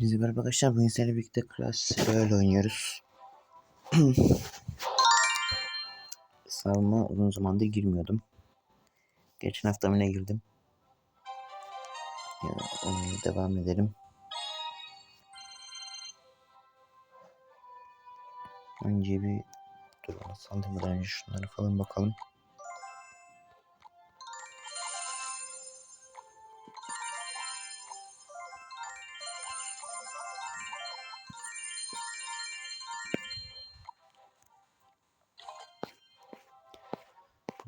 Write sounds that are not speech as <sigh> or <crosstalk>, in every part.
Biz merhaba arkadaşlar bugün seninle birlikte Clash Royale oynuyoruz. <clears throat> Savunma uzun zamandır girmiyordum. Geçen hafta mı girdim? Ya, oynamaya devam edelim. Önce bir dur saldırmadan önce şunları falan bakalım.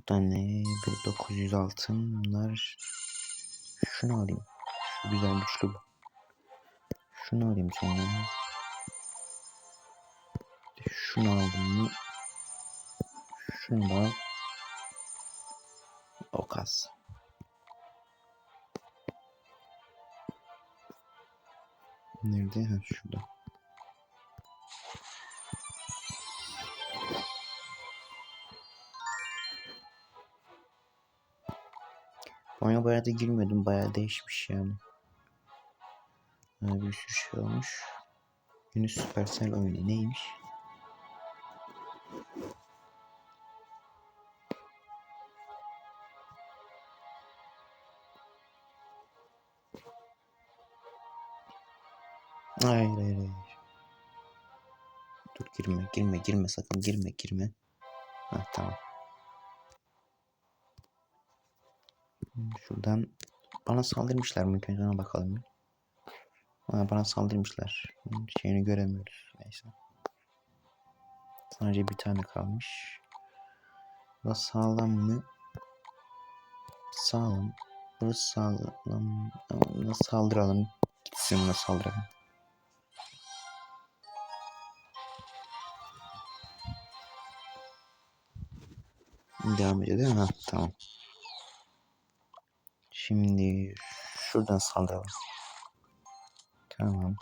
Burada ne? Bir 900 altın. Bunlar şunu alayım. Şu güzel güçlü bu. Şunu alayım sonra. Şunu aldım mı? Şunu da. O kas. Nerede? Ha şurada. Oyuna bayağı da girmiyordum. Bayağı değişmiş yani. Ha, bir sürü şey olmuş. Yunus Supercell oyunu neymiş? Hayır hayır hayır. Dur girme girme girme sakın girme girme. Ha tamam. Şuradan bana saldırmışlar mı? Önce ona bakalım. Ha, bana saldırmışlar. Şeyini göremiyoruz. Neyse. Sadece bir tane kalmış. Bu sağlam mı? Sağlam. Burası sağlam. Buna saldıralım. Gitsin buna saldıralım. Devam ediyor değil mi? Ha, tamam. Şimdi şuradan saldıralım. Tamam.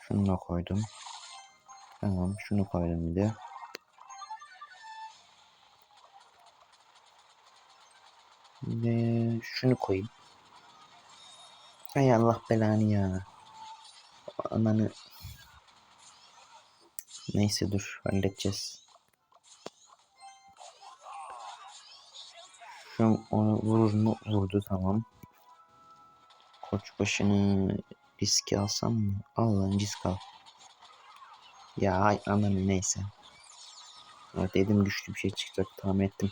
Şunu da koydum. Tamam. Şunu koydum bir de. De şunu koyayım. Ay Allah belanı ya. Ananı. Neyse dur halledeceğiz. Şu onu vurur mu? Vurdu tamam. Koç başını riske alsam mı? Al lan risk al. Ya ay ananı neyse. Evet dedim güçlü bir şey çıkacak tahmin ettim.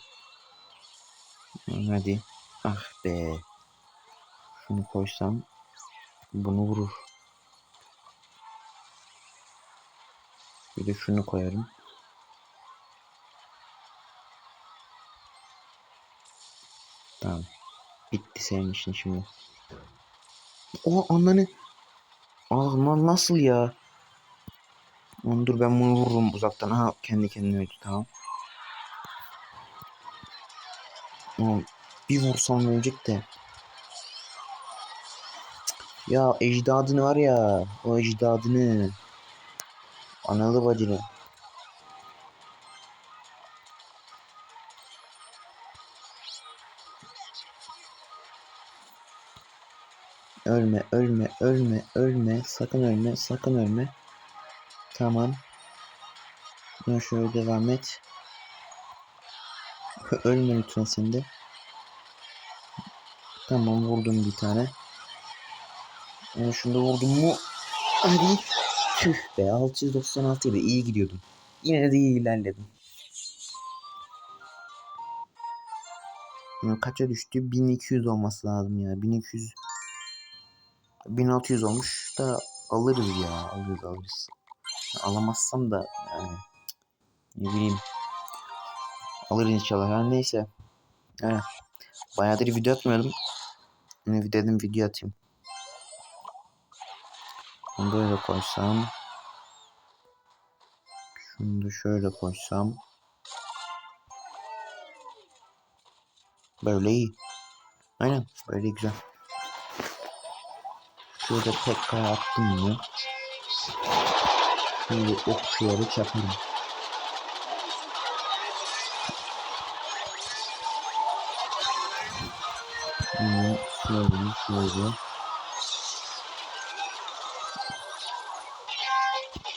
Hadi. Ah be. Şunu koysam bunu vurur. Bir de şunu koyarım. Tamam. Bitti senin işin şimdi. O ananı. Aman nasıl ya? Lan dur ben bunu vururum uzaktan. Ha kendi kendine öldü tamam. Oğlum, bir vursam ölecek de. Ya ecdadını var ya. O ecdadını. Analı bacını. Ölme, ölme, ölme, ölme. Sakın ölme, sakın ölme. Tamam. Buna şöyle devam et. ölme lütfen sen de. Tamam vurdum bir tane. Yani şunu da vurdum mu? Hadi. Tüh be 696 ile iyi gidiyordum. Yine de iyi ilerledim. Yani kaça düştü? 1200 olması lazım ya. 1200 1600 olmuş da alırız ya. Alırız alırız. Alamazsam da yani ne bileyim alırız inşallah. Yani neyse. Evet. Bayağıdır video atmıyordum. Bir dedim video atayım. Bunu böyle koysam. Şunu da şöyle koysam. Böyle iyi. Aynen böyle güzel. Şurada tek kaya attım mı? Şimdi okçuları çaparım. Bunu şöyle şöyle.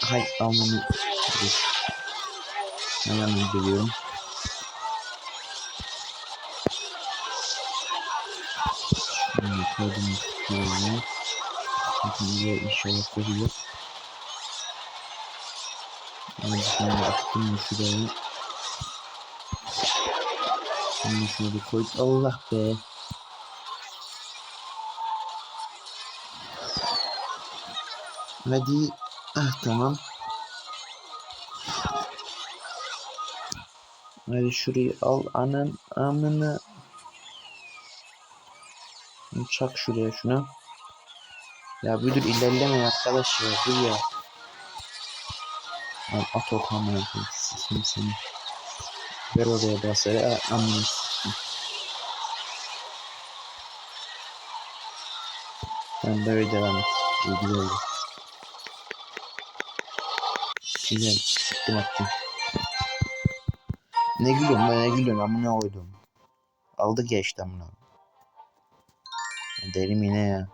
Hay almanı. Dur. Hemen geliyorum. Şimdi koydum şöyle. Şimdi inşallah koyacak. Ama şimdi attım mı şuraya. Şimdi şunu bir koy. Allah be. Hadi. Ah tamam. Hadi şurayı al anan amına. Çak şuraya şunu. Ya dur ilerleme arkadaş ya dur ya. Al at o kamera sikeyim seni. Ver oraya basarı amına sikeyim. Ben böyle devam et. İyi güzel oldu. Attım. Ne gülüyorsun ben ne gülüyorsun amına koydum. Ya işte amına. Derim yine ya.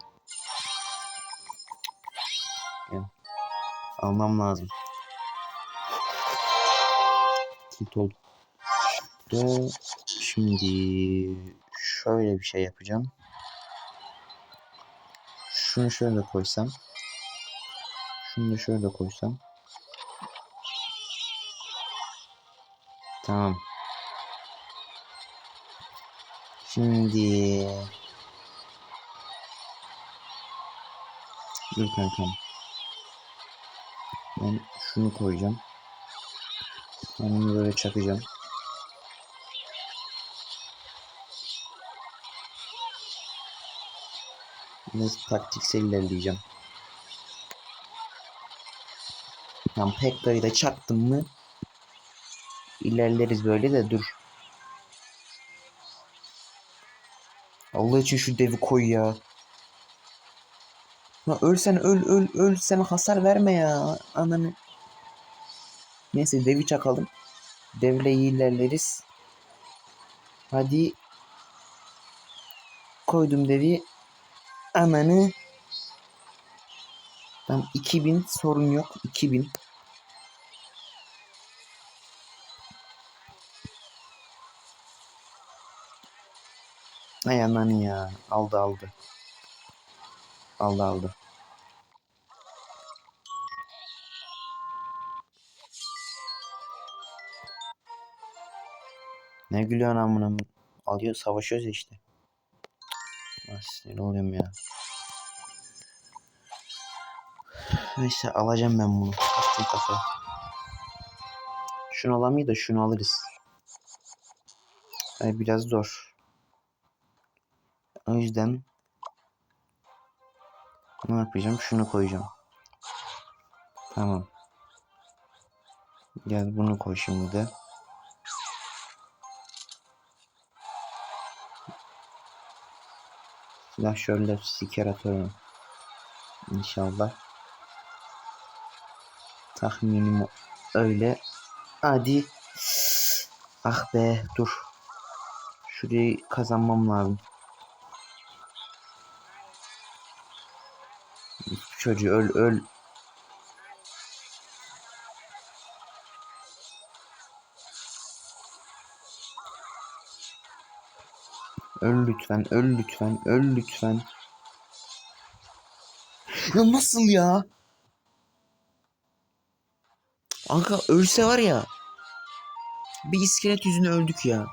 Almam lazım. Tilt oldu. Şimdi şöyle bir şey yapacağım. Şunu şöyle koysam. Şunu da şöyle koysam. Tamam. Şimdi Dur kankam. Ben şunu koyacağım. Ben bunu böyle çakacağım. Biraz taktiksel ilerleyeceğim. Tam Pekka'yı da çaktım mı ilerleriz böyle de dur. Allah için şu devi koy ya. Ya ölsen öl öl öl sen hasar verme ya ananı. Neyse devi çakalım. Devle ilerleriz. Hadi. Koydum devi. Ananı. Tamam 2000 sorun yok. 2000. Ay ananı ya. Aldı aldı. Aldı aldı. Ne gülüyorsun amına? Alıyor savaşıyoruz işte. Ah, sinir oluyorum ya. Neyse alacağım ben bunu. Attım kafa. Şunu alamayız da şunu alırız. Yani biraz zor. O yüzden ne yapacağım? Şunu koyacağım. Tamam. Gel bunu koy şimdi de. Silah şöyle siker atıyorum. İnşallah. Tahminim öyle. Hadi. Ah be dur. Şurayı kazanmam lazım. Çocuğu öl öl. Öl lütfen, öl lütfen, öl lütfen. Ya nasıl ya? Kanka ölse var ya. Bir iskelet yüzüne öldük ya.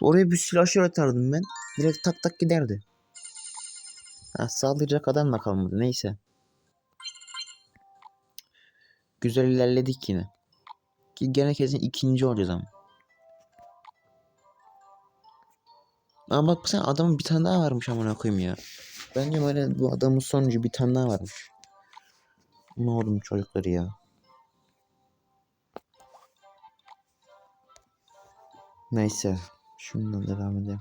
Oraya bir silahşör atardım ben. Direkt tak tak giderdi. Ha, saldıracak adam da kalmadı. Neyse. Güzel ilerledik yine. Ki gene kesin ikinci olacağız ama. Ama bak sen adamın bir tane daha varmış amına koyayım ya. Ben diyorum öyle bu adamın sonucu bir tane daha varmış. Ne oğlum çocukları ya. Neyse. Şundan devam edelim.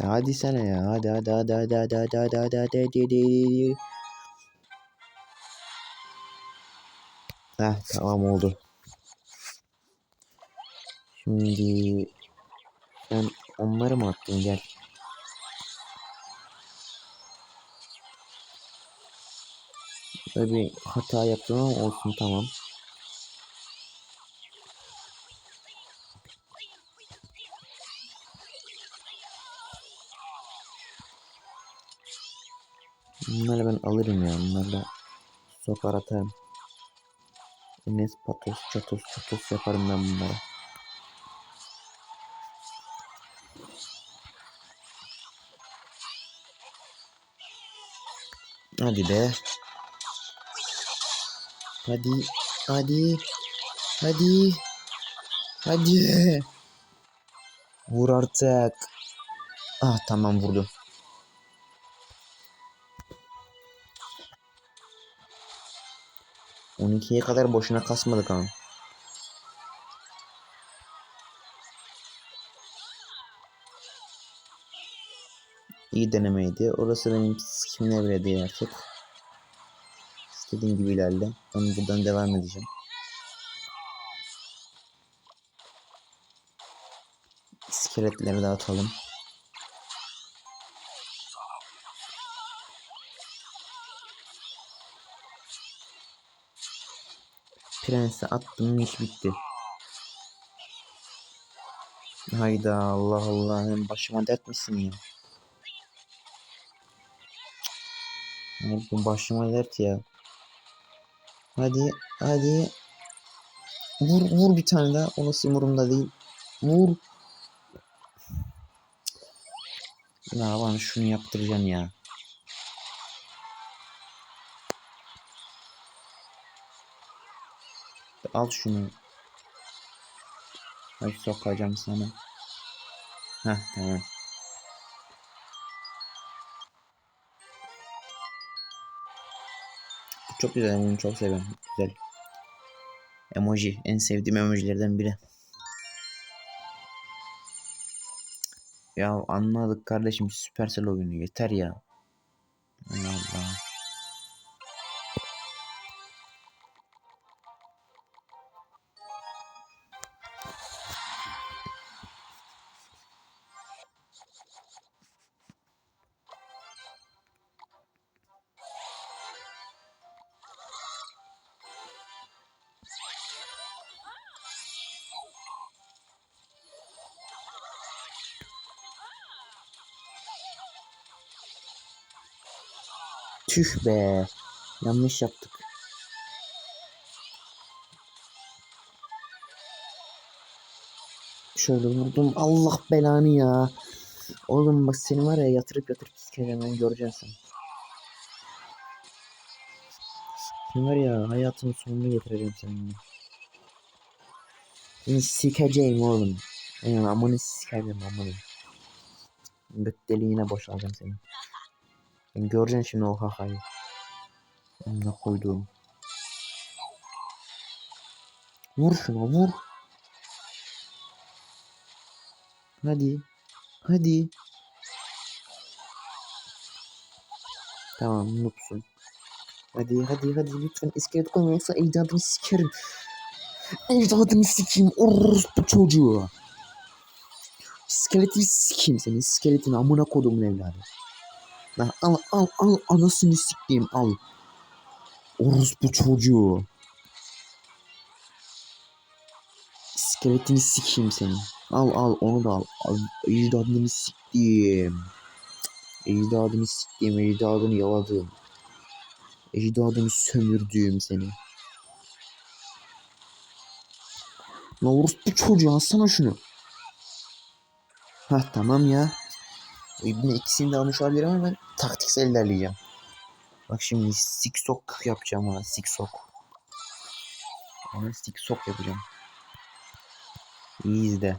Ya hadi sana ya. Hadi hadi hadi hadi hadi hadi hadi hadi hadi hadi hadi. Heh tamam oldu. Şimdi sen onları mı attın gel. Böyle bir hata yaptım ama olsun tamam. Bunları ben alırım ya. Bunlarla sokar atarım. Enes patos çatos çatos yaparım ben bunlara. Hadi be. Hadi. Hadi. Hadi. Hadi. Vur artık. Ah tamam vurdu. On ikiye kadar boşuna kasmadık ama. İyi denemeydi. Orası benim sikimin evre değil artık. İstediğim gibi ilerle. Ben buradan devam edeceğim. İskeletleri dağıtalım. Prensi attım iş bitti. Hayda Allah Allah hem başıma dert misin ya? Bu başıma dert ya. Hadi hadi. Vur vur bir tane daha. O nasıl umurumda değil. Vur. Ya bana şunu yaptıracaksın ya. Al şunu. Hadi sokacağım sana. Heh tamam. Çok güzel. Bunu çok seviyorum. Güzel. Emoji. En sevdiğim emojilerden biri. Ya anladık kardeşim. Supercell oyunu. Yeter ya. Allah Allah. Tüh be. Yanlış yaptık. Şöyle vurdum. Allah belanı ya. Oğlum bak seni var ya yatırıp yatırıp sikeceğim ben göreceksin sen. Seni var ya hayatın sonunu getireceğim seninle. Seni sikeceğim oğlum. Yani amanı sikeceğim amanı. Göt deliğine boşalacağım seni. Göreceksin şimdi o hakayı. Ne koyduğum. Vur şuna vur. Hadi. Hadi. Tamam noobsun. Hadi hadi hadi lütfen iskelet koyma yoksa ecdadını sikerim. Ecdadını sikeyim orospu çocuğu. İskeleti sikeyim seni iskeletin amına kodumun evladı. Lan al al al anasını sikeyim al. Orospu çocuğu. İskeletini sikeyim senin. Al al onu da al. al ecdadını sikeyim. Ecdadını sikeyim, ecdadını yaladım. Ecdadını sömürdüğüm seni. Olursa bu çocuğu alsana şunu. Hah tamam ya. İbni ikisini de almış olabilir ama ben taktiksel ilerleyeceğim. Bak şimdi siksok yapacağım ha siksok. Ona siksok yapacağım. İyi izle.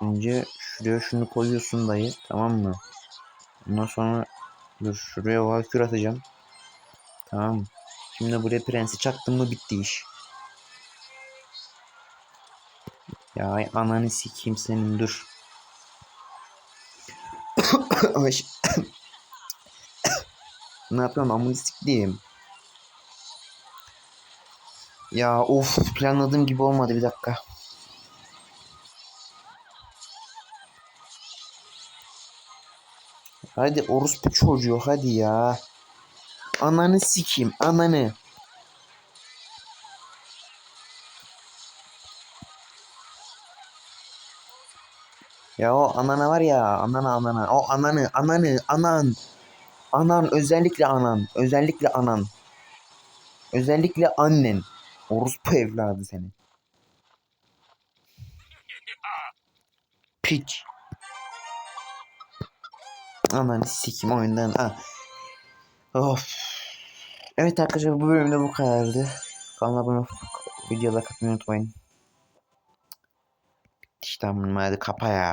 Önce şuraya şunu koyuyorsun dayı tamam mı? Ondan sonra dur şuraya valkür atacağım. Tamam? Şimdi buraya prensi çaktım mı bitti iş. Ya ananı sikeyim senin dur. <coughs> Ay. <coughs> ne yapıyorum amını sikeyim. Ya of planladığım gibi olmadı bir dakika. Hadi orospu çocuğu hadi ya. Ananı sikeyim ananı. Ya o anana var ya anana anana o ananı ananı anan. Anan özellikle anan özellikle anan. Özellikle annen. Orospu evladı seni. Piç. Ananı sikim oyundan. Ha. Of. Evet arkadaşlar bu bölümde bu kadardı. Kanala abone videoda katmayı unutmayın. İşte hadi kapa ya.